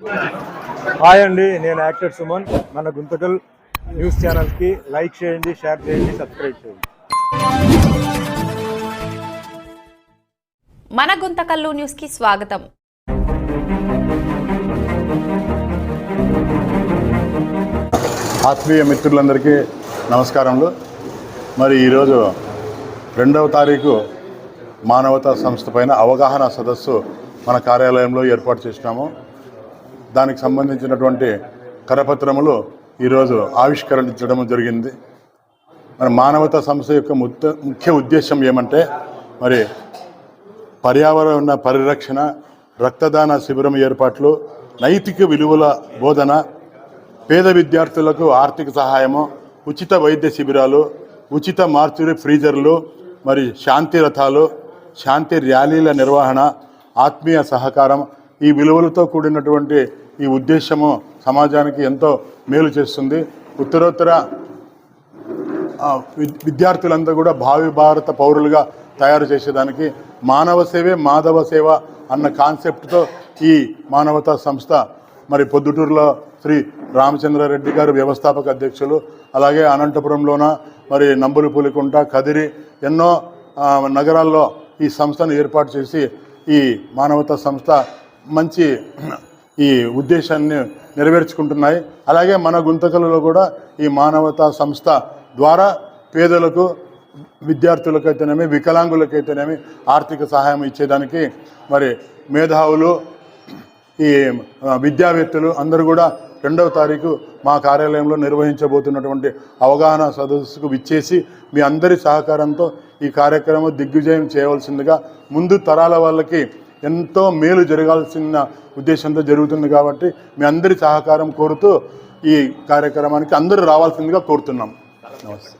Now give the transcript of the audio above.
Hi అండి నేను actor Suman. మన గుంతకల్ న్యూస్ ఛానల్కి లైక్ చేయండి షేర్ చేయండి సబ్స్క్రైబ్ చేయండి. మన గుంతకల్లు న్యూస్కి స్వాగతం. ఆత్మీయ మిత్రులందరికీ నమస్కారములు. మరి ఈరోజు రెండవ తారీఖు మానవతా సంస్థ పైన అవగాహన సదస్సు మన కార్యాలయంలో ఏర్పాటు చేసినాము. దానికి సంబంధించినటువంటి కరపత్రములు ఈరోజు ఆవిష్కరించడం జరిగింది. మరి మానవతా సంస్థ యొక్క ముఖ్య ఉద్దేశం ఏమంటే మరి పర్యావరణ పరిరక్షణ రక్తదాన శిబిరం ఏర్పాట్లు నైతిక విలువల బోధన పేద విద్యార్థులకు ఆర్థిక సహాయము ఉచిత వైద్య శిబిరాలు ఉచిత మార్చురీ ఫ్రీజర్లు మరి శాంతి రథాలు శాంతి ర్యాలీల నిర్వహణ ఆత్మీయ సహకారం ఈ విలువలతో కూడినటువంటి ఈ ఉద్దేశము సమాజానికి ఎంతో మేలు చేస్తుంది. ఉత్తరోత్తర విద్యార్థులంతా కూడా భావి భారత పౌరులుగా తయారు చేసేదానికి మానవ సేవే మాధవ సేవ అన్న కాన్సెప్ట్తో ఈ మానవతా సంస్థ మరి పొద్దుటూరులో శ్రీ రామచంద్రారెడ్డి గారు వ్యవస్థాపక అధ్యక్షులు అలాగే అనంతపురంలోన మరి నంబులపూలికుంట కదిరి ఎన్నో నగరాల్లో ఈ సంస్థను ఏర్పాటు చేసి ఈ మానవతా సంస్థ మంచి ఈ ఉద్దేశాన్ని నెరవేర్చుకుంటున్నాయి. అలాగే మన గుంతకలలో కూడా ఈ మానవతా సంస్థ ద్వారా పేదలకు విద్యార్థులకైతేనేమి వికలాంగులకైతేనేమి ఆర్థిక సహాయం ఇచ్చేదానికి మరి మేధావులు ఈ విద్యావేత్తలు అందరూ కూడా రెండవ తారీఖు మా కార్యాలయంలో నిర్వహించబోతున్నటువంటి అవగాహన సదస్సుకు విచ్చేసి మీ అందరి సహకారంతో ఈ కార్యక్రమం దిగ్విజయం చేయవలసిందిగా ముందు తరాల వాళ్ళకి ఎంతో మేలు జరగాల్సిన ఉద్దేశంతో జరుగుతుంది కాబట్టి మీ అందరి సహకారం కోరుతూ ఈ కార్యక్రమానికి అందరూ రావాల్సిందిగా కోరుతున్నాం. నమస్తే.